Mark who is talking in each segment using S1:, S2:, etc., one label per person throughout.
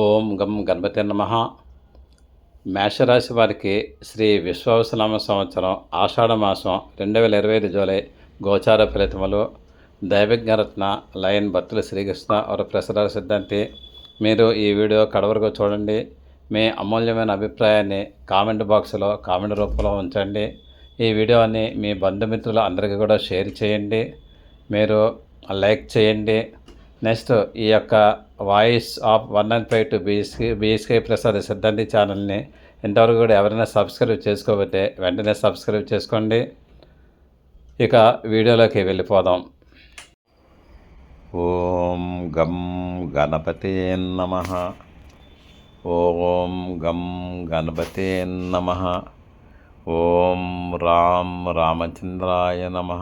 S1: ఓం గం గణపతి నమ. మేషరాశి వారికి శ్రీ విశ్వావసనామ సంవత్సరం ఆషాఢ మాసం రెండు వేల ఇరవై ఐదు జూలై గోచార ఫలితములు. దైవజ్ఞరత్న లయన్ భక్తుల శ్రీకృష్ణ వారి ప్రసరాల సిద్ధాంతి. మీరు ఈ వీడియో కడవరకు చూడండి. మీ అమూల్యమైన అభిప్రాయాన్ని కామెంట్ బాక్స్లో కామెంట్ రూపంలో ఉంచండి. ఈ వీడియోని మీ బంధుమిత్రులు అందరికీ కూడా షేర్ చేయండి. మీరు లైక్ చేయండి. నెక్స్ట్ ఈ యొక్క voice of one and five two B S K B S K Prasad Siddhanti ఛానల్ని ఇంతవరకు కూడా ఎవరైనా సబ్స్క్రైబ్ చేసుకోకపోతే వెంటనే సబ్స్క్రైబ్ చేసుకోండి. ఇక వీడియోలోకి వెళ్ళిపోదాం. ఓం గం గణపతి నమ. ఓం గం గణపతి నమ. ఓం రాం రామచంద్రాయ నమ.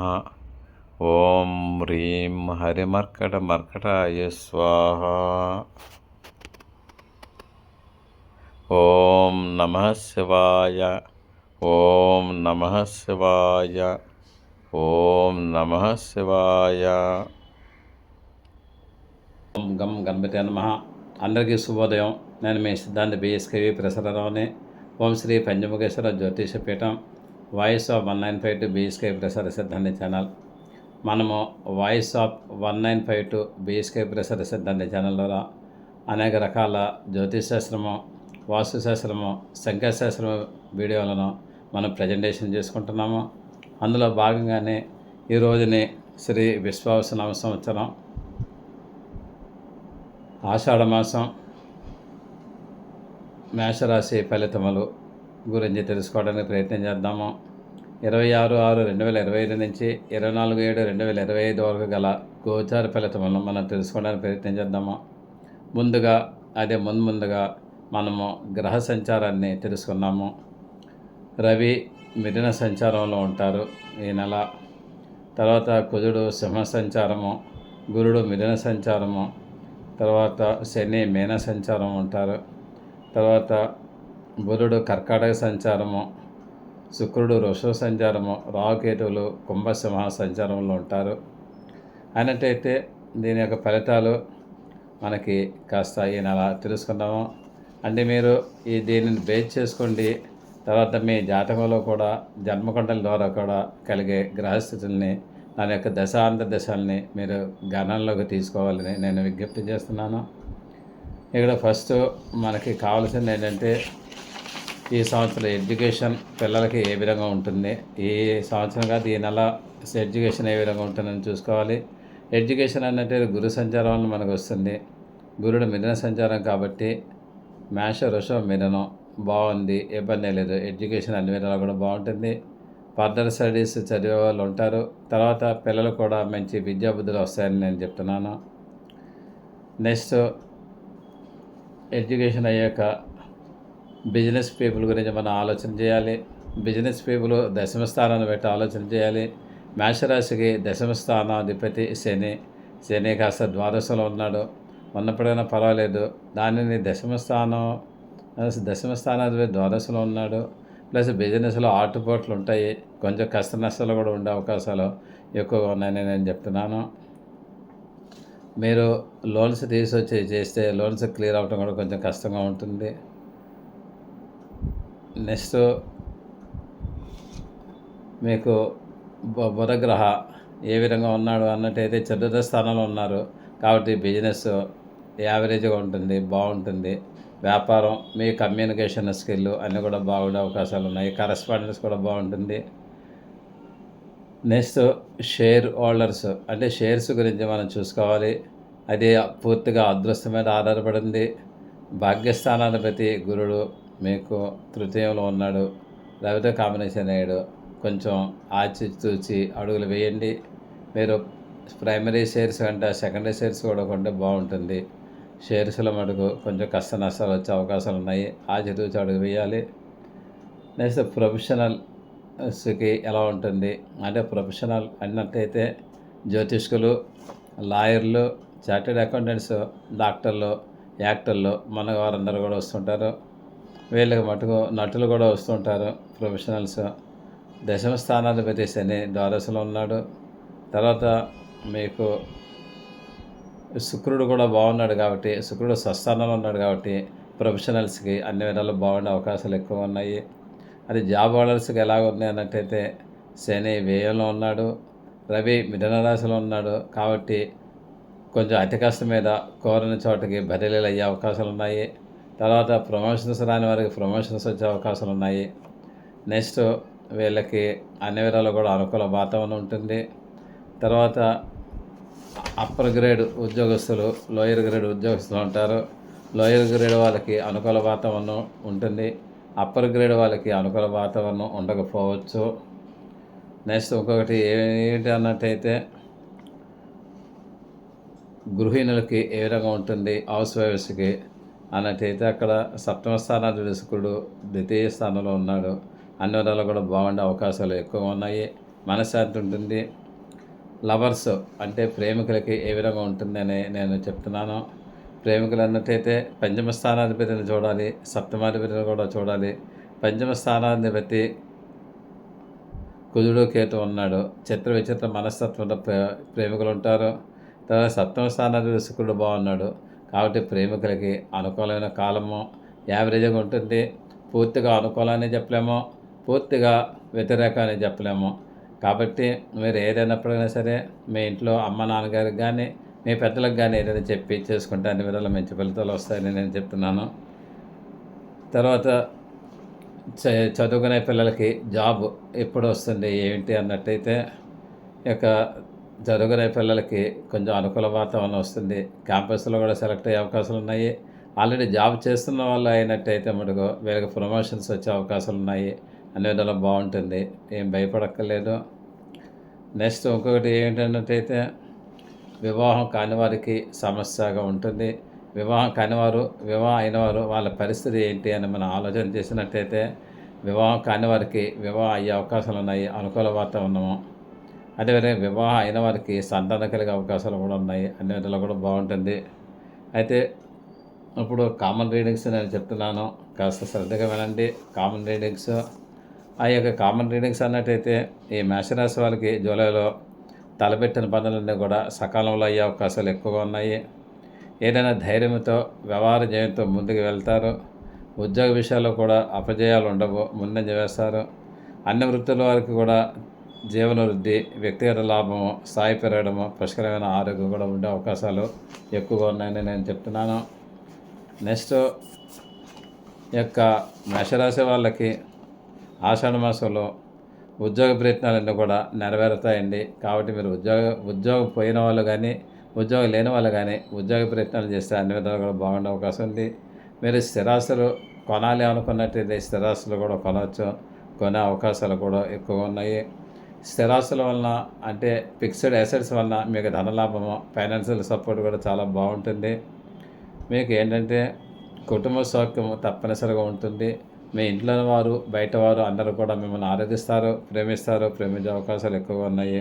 S1: ఓం హ్రీం హరిమర్కట మర్కటాయ స్వాహ. ఓం నమ శివాయ. ఓం నమ శివాయ. ఓం నమ శివాయ. ఓం గం గణపతి నమ. అందరికీ శుభోదయం. నేను మీ Siddhanta B S K V ప్రసరరావుని Om Shri Panchamukheshwara జ్యోతిషపీఠం. Voice of one nine five two B S K Prasara Siddhanti channel. మనము voice of one nine five two B S K Prasara Siddhanti channel ద్వారా అనేక రకాల జ్యోతిషాస్త్రము వాస్తుశాస్త్రము సంఖ్యాశాస్త్రము వీడియోలను మనం ప్రజెంటేషన్ చేసుకుంటున్నాము. అందులో భాగంగానే ఈ రోజుని శ్రీ విశ్వావసనామ సంవత్సరం ఆషాఢ మాసం మేషరాశి ఫలితములు గురించి తెలుసుకోవడానికి ప్రయత్నం చేద్దాము. ఇరవై ఆరు ఆరు రెండు వేల ఇరవై ఐదు నుంచి ఇరవై నాలుగు ఏడు రెండు వేల ఇరవై ఐదు వరకు గల గోచార ఫలితములను మనం తెలుసుకోవడానికి ప్రయత్నం చేద్దాము? ముందుగా అదే ముందు ముందుగా మనము గ్రహ సంచారాన్ని తెలుసుకున్నాము రవి మిథున సంచారంలో ఉంటారు ఈ నెల. తర్వాత కుజుడు సింహ సంచారము గురుడు మిథున సంచారము తర్వాత శని మీన సంచారం ఉంటారు. తర్వాత బుధుడు కర్కాటక సంచారము శుక్రుడు వృషభ సంచారము రాహుకేతువులు కుంభసింహ సంచారంలో ఉంటారు. అయినట్టయితే దీని యొక్క ఫలితాలు మనకి కాస్త ఈ నెల తెలుసుకుందాము. అంటే మీరు ఈ దీనిని బేస్ చేసుకోండి. తర్వాత మీ జాతకంలో కూడా జన్మకుండల ద్వారా కూడా కలిగే గ్రహస్థితుల్ని దాని యొక్క దశాంత దశల్ని మీరు గణనలోకి తీసుకోవాలని నేను విజ్ఞప్తి చేస్తున్నాను. ఇక్కడ ఫస్ట్ మనకి కావాల్సింది ఏంటంటే ఈ సంవత్సరం ఎడ్యుకేషన్ పిల్లలకి ఏ విధంగా ఉంటుంది? ఈ సంవత్సరం కాదు ఈ నెల ఎడ్యుకేషన్ ఏ విధంగా ఉంటుందని చూసుకోవాలి. ఎడ్యుకేషన్ అన్నట్టు గురు సంచారం వల్ల మనకు వస్తుంది. గురుడు మిథున సంచారం కాబట్టి మేష వృషభ మిథనం బాగుంది ఇబ్బంది లేదు. ఎడ్యుకేషన్ అన్ని విధాలు కూడా బాగుంటుంది. ఫర్దర్ స్టడీస్ చదివే వాళ్ళు ఉంటారు. తర్వాత పిల్లలు కూడా మంచి విద్యాబుద్ధులు వస్తాయని నేను చెప్తున్నాను. నెక్స్ట్ ఎడ్యుకేషన్ అయ్యాక బిజినెస్ పీపుల్ గురించి మనం ఆలోచన చేయాలి? బిజినెస్ పీపుల్ దశమ స్థానాన్ని పెట్టి ఆలోచన చేయాలి. మేషరాశికి దశమ స్థానాధిపతి శని. శని కాస్త ద్వాదశలో ఉన్నాడు. ఉన్నప్పుడైనా పర్వాలేదు. దానిని దశమ స్థానం దశమ స్థానాధిపతి ద్వాదశంలో ఉన్నాడు. ప్లస్ బిజినెస్లో ఆటుపోట్లు ఉంటాయి. కొంచెం కష్ట నష్టాలు కూడా ఉండే అవకాశాలు ఎక్కువగా ఉన్నాయని నేను చెప్తున్నాను. మీరు లోన్స్ తీసుకొచ్చి చేస్తే లోన్స్ క్లియర్ అవ్వడం కూడా కొంచెం కష్టంగా ఉంటుంది. నెక్స్ట్ మీకు బుధగ్రహ ఏ విధంగా ఉన్నాడు అన్నట్టయితే చతుర్థ స్థానంలో ఉన్నారు. కాబట్టి బిజినెస్ యావరేజ్గా ఉంటుంది బాగుంటుంది. వ్యాపారం మీ కమ్యూనికేషన్ స్కిల్ అన్నీ కూడా బాగుండే అవకాశాలు ఉన్నాయి. కరస్పాండెన్స్ కూడా బాగుంటుంది. నెక్స్ట్ షేర్ హోల్డర్స్ అంటే షేర్స్ గురించి మనం చూసుకోవాలి. అది పూర్తిగా అదృష్టం మీద ఆధారపడింది. భాగ్యస్థానాధిపతి గురుడు మీకు తృతీయంలో ఉన్నాడు. లేకపోతే కాంబినేషన్ అయ్యాడు. కొంచెం ఆచి తూచి అడుగులు వేయండి. మీరు ప్రైమరీ షేర్స్ కంటే సెకండరీ షేర్స్ కూడా కొంటే బాగుంటుంది. షేర్స్ల మటుకు కొంచెం కష్ట నష్టాలు వచ్చే అవకాశాలు ఉన్నాయి. ఆచి తూచి అడుగు వేయాలి. నెక్స్ట్ ప్రొఫెషనల్స్కి ఎలా ఉంటుంది? అంటే ప్రొఫెషనల్ అన్నట్టయితే జ్యోతిష్కులు లాయర్లు చార్టెడ్ అకౌంటెంట్స్ డాక్టర్లు యాక్టర్లు మన వారందరూ కూడా వస్తుంటారు. వీళ్ళకి మటుకు నటులు కూడా వస్తుంటారు ప్రొఫెషనల్స్. దశమ స్థానాధిపతి శని ద్వాదశలో ఉన్నాడు. తర్వాత మీకు శుక్రుడు కూడా బాగున్నాడు కాబట్టి శుక్రుడు స్వస్థానంలో ఉన్నాడు కాబట్టి ప్రొఫెషనల్స్కి అన్ని విధాలు బాగుండే అవకాశాలు ఎక్కువ ఉన్నాయి. అది జాబ్ హోల్డర్స్కి ఎలాగ ఉంది అన్నట్టయితే శని వ్యయంలో ఉన్నాడు రవి మిథున రాశిలో ఉన్నాడు కాబట్టి కొంచెం అతి కష్టం మీద కోరిన చోటకి బదిలీలు అయ్యే అవకాశాలు ఉన్నాయి. తర్వాత ప్రమోషన్స్ రాని వారికి ప్రమోషన్స్ వచ్చే అవకాశాలు ఉన్నాయి. నెక్స్ట్ వీళ్ళకి అన్ని విధాలు కూడా అనుకూల వాతావరణం ఉంటుంది. తర్వాత అప్పర్ గ్రేడ్ ఉద్యోగస్తులు లోయర్ గ్రేడ్ ఉద్యోగస్తులు ఉంటారు. లోయర్ గ్రేడ్ వాళ్ళకి అనుకూల వాతావరణం ఉంటుంది. అప్పర్ గ్రేడ్ వాళ్ళకి అనుకూల వాతావరణం ఉండకపోవచ్చు. నెక్స్ట్ ఇంకొకటి ఏంటి అన్నట్టయితే గృహిణులకి ఏ విధంగా ఉంటుంది? హౌస్ వైఫ్స్కి అన్నట్టయితే అక్కడ సప్తమ స్థానాధిపతి శుక్రుడు ద్వితీయ స్థానంలో ఉన్నాడు. అన్ని విధాలు కూడా బాగుండే అవకాశాలు ఎక్కువ ఉన్నాయి. మనశ్శాంతి ఉంటుంది. లవర్స్ అంటే ప్రేమికులకి ఏ విధంగా ఉంటుందని నేను చెప్తున్నాను. ప్రేమికులు అన్నట్టయితే పంచమ స్థానాధిపతిని చూడాలి సప్తమాధిపతిని కూడా చూడాలి. పంచమ స్థానాధిపతి కుజుడు కేతు ఉన్నాడు. చిత్ర విచిత్ర మనస్తత్వంలో ప్రే ప్రేమికులు ఉంటారు. తర్వాత సప్తమ స్థానాధిపతి శుక్రుడు బాగున్నాడు. కాబట్టి ప్రేమికులకి అనుకూలమైన కాలము యావరేజ్గా ఉంటుంది. పూర్తిగా అనుకూలాన్ని చెప్పలేము. పూర్తిగా వ్యతిరేకాన్ని చెప్పలేము. కాబట్టి మీరు ఏదైనప్పుడైనా సరే మీ ఇంట్లో అమ్మ నాన్నగారికి కానీ మీ పెద్దలకు కానీ ఏదైనా చెప్పి చేసుకుంటే అన్ని విధాలు మంచి ఫలితాలు వస్తాయని నేను చెప్తున్నాను. తర్వాత చ- చదువుకునే పిల్లలకి జాబ్ ఎప్పుడు వస్తుంది ఏంటి అన్నట్టయితే ఇక చదువుకునే పిల్లలకి కొంచెం అనుకూల వాతావరణం వస్తుంది. క్యాంపస్లో కూడా సెలెక్ట్ అయ్యే అవకాశాలు ఉన్నాయి. ఆల్రెడీ జాబ్ చేస్తున్న వాళ్ళు అయినట్టయితే మటుకు వీళ్ళకి ప్రమోషన్స్ వచ్చే అవకాశాలు ఉన్నాయి. అన్ని విధాలు బాగుంటుంది. ఏం భయపడక్కర్లేదు. నెక్స్ట్ ఇంకొకటి ఏంటన్నట్టయితే వివాహం కాని వారికి సమస్యగా ఉంటుంది. వివాహం కానివారు వివాహం అయినవారు వాళ్ళ పరిస్థితి ఏంటి అని మనం ఆలోచన చేసినట్టయితే వివాహం కాని వారికి వివాహం అయ్యే అవకాశాలు ఉన్నాయి. అనుకూల వాతావరణము అదేవిధంగా వివాహం అయిన వారికి సంతానం కలిగే అవకాశాలు కూడా ఉన్నాయి. అన్ని విధాలు కూడా బాగుంటుంది. అయితే ఇప్పుడు కామన్ రీడింగ్స్ నేను చెప్తున్నాను. కాస్త శ్రద్ధగా వినండి. కామన్ రీడింగ్స్ ఆ యొక్క కామన్ రీడింగ్స్ అన్నట్టయితే ఈ మేషరాశి వాళ్ళకి జూలైలో తలపెట్టిన పనులన్నీ కూడా సకాలంలో అయ్యే అవకాశాలు ఎక్కువగా ఉన్నాయి. ఏదైనా ధైర్యంతో వ్యవహార జయంతో ముందుకు వెళ్తారు. ఉద్యోగ విషయాల్లో కూడా అపజయాలు ఉండవు. ముందంజ వేస్తారు. అన్ని వృత్తుల వారికి కూడా జీవన వృద్ధి వ్యక్తిగత లాభము స్థాయి పెరగడము పుష్కరమైన ఆరోగ్యం కూడా ఉండే అవకాశాలు ఎక్కువగా ఉన్నాయని నేను చెప్తున్నాను. నెక్స్ట్ యొక్క మేషరాశి వాళ్ళకి ఆషాఢ మాసంలో ఉద్యోగ ప్రయత్నాలన్నీ కూడా నెరవేరుతాయండి. కాబట్టి మీరు ఉద్యోగ ఉద్యోగం పోయిన వాళ్ళు కానీ ఉద్యోగం లేని వాళ్ళు కానీ ఉద్యోగ ప్రయత్నాలు చేస్తే అన్ని విధాలు కూడా బాగుండే అవకాశం ఉంది. మీరు స్థిరాస్తులు కొనాలి అనుకున్నట్టయితే స్థిరాస్తులు కూడా కొనవచ్చు. కొనే అవకాశాలు కూడా ఎక్కువ ఉన్నాయి. స్థిరాస్తుల వలన అంటే ఫిక్స్డ్ అసెట్స్ వలన మీకు ధనలాభము ఫైనాన్షియల్ సపోర్ట్ కూడా చాలా బాగుంటుంది. మీకు ఏంటంటే కుటుంబ సౌఖ్యం తప్పనిసరిగా ఉంటుంది. మీ ఇంట్లో వారు బయట వారు అందరూ కూడా మిమ్మల్ని ఆరాధిస్తారు ప్రేమిస్తారు ప్రేమించే అవకాశాలు ఎక్కువగా ఉన్నాయి.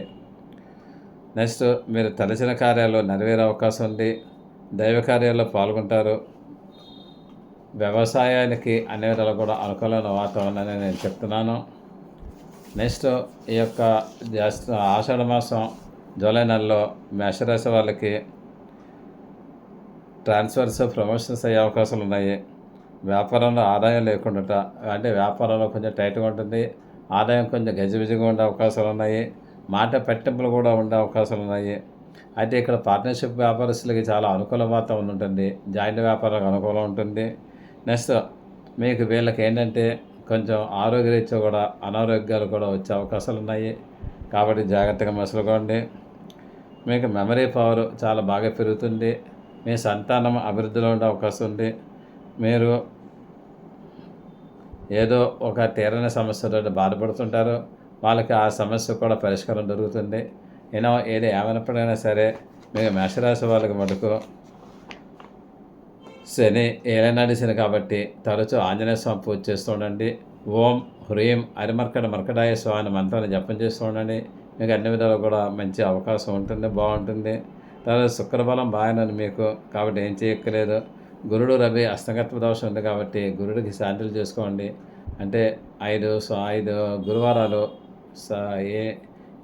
S1: నెక్స్ట్ మీరు తలచిన కార్యాలు నెరవేరే అవకాశం ఉంది. దైవ కార్యాల్లో పాల్గొంటారు. వ్యవసాయానికి అన్ని విధాలు కూడా అనుకూలమైన వాతావరణాన్ని నేను చెప్తున్నాను. నెక్స్ట్ ఈ యొక్క ఆషాఢ మాసం జూలై నెలలో మేషరాశి వాళ్ళకి ట్రాన్స్ఫర్స్ ప్రమోషన్స్ అయ్యే అవకాశాలు ఉన్నాయి. వ్యాపారంలో ఆదాయం లేకుండా అంటే వ్యాపారంలో కొంచెం టైట్గా ఉంటుంది. ఆదాయం కొంచెం గజిబిజిగా ఉండే అవకాశాలు ఉన్నాయి. మాట పెట్టింపులు కూడా ఉండే అవకాశాలు ఉన్నాయి. అయితే ఇక్కడ పార్ట్నర్షిప్ వ్యాపారస్తులకి చాలా అనుకూల వాతావరణం ఉంటుంది. జాయింట్ వ్యాపారాలకు అనుకూలం ఉంటుంది. నెక్స్ట్ మీకు వీళ్ళకి ఏంటంటే కొంచెం ఆరోగ్యరీత్యా కూడా అనారోగ్యాలు కూడా వచ్చే అవకాశాలు ఉన్నాయి కాబట్టి జాగ్రత్తగా మసులుకోండి. మీకు మెమరీ పవర్ చాలా బాగా పెరుగుతుంది. మీ సంతానం అభివృద్ధిలో ఉండే అవకాశం ఉంది. మీరు ఏదో ఒక తీరని సమస్యతో బాధపడుతుంటారు. వాళ్ళకి ఆ సమస్య కూడా పరిష్కారం దొరుకుతుంది. ఏదో ఏది ఏమైనప్పుడైనా సరే మీకు మేషరాశి వాళ్ళకి మటుకు శని ఏలనాడి శని కాబట్టి తరచూ ఆంజనేయ స్వామి పూజ చేస్తూ ఉండండి. ఓం హ్రీం అరిమర్కడ మర్కడాయ స్వామి మంత్రాన్ని జపం చేస్తూ ఉండండి. మీకు అన్ని విధాలు కూడా మంచి అవకాశం ఉంటుంది బాగుంటుంది. తర్వాత శుక్రబలం బాగానండి మీకు కాబట్టి ఏం చేయక్కర్లేదు. గురుడు రవి అస్తగత్వ దోషం ఉంది కాబట్టి గురుడికి శాంతులు చేసుకోండి. అంటే ఐదు సో ఐదు గురువారాలు స ఏ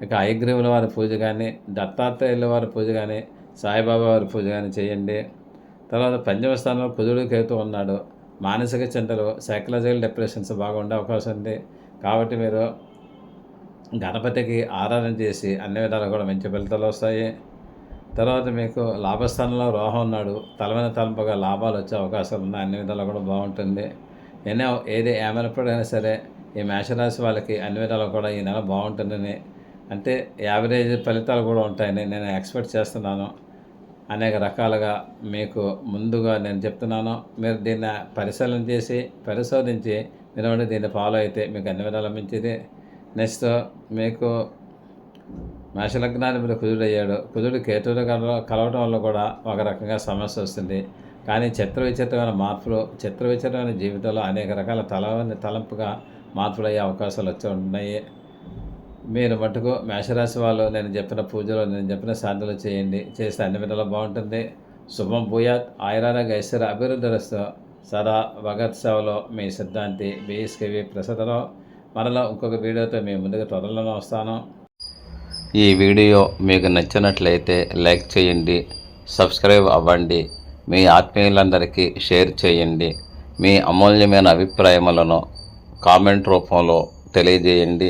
S1: ఇక ఐగ్రీవుల వారి పూజ కానీ దత్తాత్రేయుల వారి పూజ కానీ సాయిబాబా వారి పూజ కానీ చేయండి. తర్వాత పంచమ స్థానంలో కుజుడు కేతు ఉన్నాడు. మానసిక చింతలు సైకలాజికల్ డిప్రెషన్స్ బాగా ఉండే అవకాశం ఉంది. కాబట్టి మీరు గణపతికి ఆరాధన చేసి అన్ని విధాలు కూడా మంచి ఫలితాలు వస్తాయి. తర్వాత మీకు లాభస్థానంలో రోహం ఉన్నాడు. తలమైన తలంపగా లాభాలు వచ్చే అవకాశాలు ఉన్నాయి. అన్ని విధాలు కూడా బాగుంటుంది. ఎన్నో ఏది ఏమైనప్పుడైనా సరే ఈ మేషరాశి వాళ్ళకి అన్ని విధాలు కూడా ఈ నెల బాగుంటుందని. అంటే యావరేజ్ ఫలితాలు కూడా ఉంటాయని నేను ఎక్స్పెక్ట్ చేస్తున్నాను. అనేక రకాలుగా మీకు ముందుగా నేను చెప్తున్నాను. మీరు దీన్ని పరిశీలన చేసి పరిశోధించి మీరు దీన్ని ఫాలో అయితే మీకు అన్ని విధాల మంచిది నెక్స్ట్ మీకు మేషలగ్నాన్ని మీరు కుదుడు అయ్యాడు. కుదుడు కేతువులు కల కలవడం వల్ల కూడా ఒక రకంగా సమస్య వస్తుంది. కానీ చిత్ర విచిత్రమైన మార్పులు చిత్ర విచిత్రమైన జీవితంలో అనేక రకాల తల తలంపుగా మార్పులు అయ్యే అవకాశాలు వచ్చి ఉన్నాయి. మీరు మటుకు మేషరాశి వాళ్ళు నేను చెప్పిన పూజలు నేను చెప్పిన సాధనలు చేయండి. చేస్తే అన్ని విధాలు బాగుంటుంది. శుభం భూయాత్. ఆయురారోగ్య ఐశ్వర్య అభివృద్ధిస్తూ సదా భగత్ సేవలో మీ సిద్ధాంతి బిఎస్కేవి ప్రసదలో మరలా ఇంకొక వీడియోతో మీ ముందుకు త్వరలోనే వస్తాను.
S2: ఈ వీడియో మీకు నచ్చినట్లయితే లైక్ చేయండి సబ్స్క్రైబ్ అవ్వండి మీ ఆత్మీయులందరికీ షేర్ చేయండి మీ అమూల్యమైన అభిప్రాయములను కామెంట్ రూపంలో తెలియజేయండి.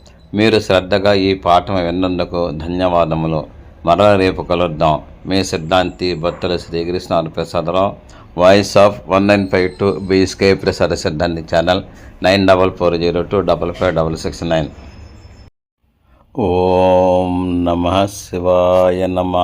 S2: మీరు శ్రద్ధగా ఈ పాఠం విన్నందుకు ధన్యవాదములు. మరల రేపు కలుద్దాం. మీ సిద్ధాంతి భక్తుల Srikrishna Prasadarao voice of one nine five two B S K Prasada Siddhanti channel nine double four zero two double five double six nine Om నమ శివాయ నమ.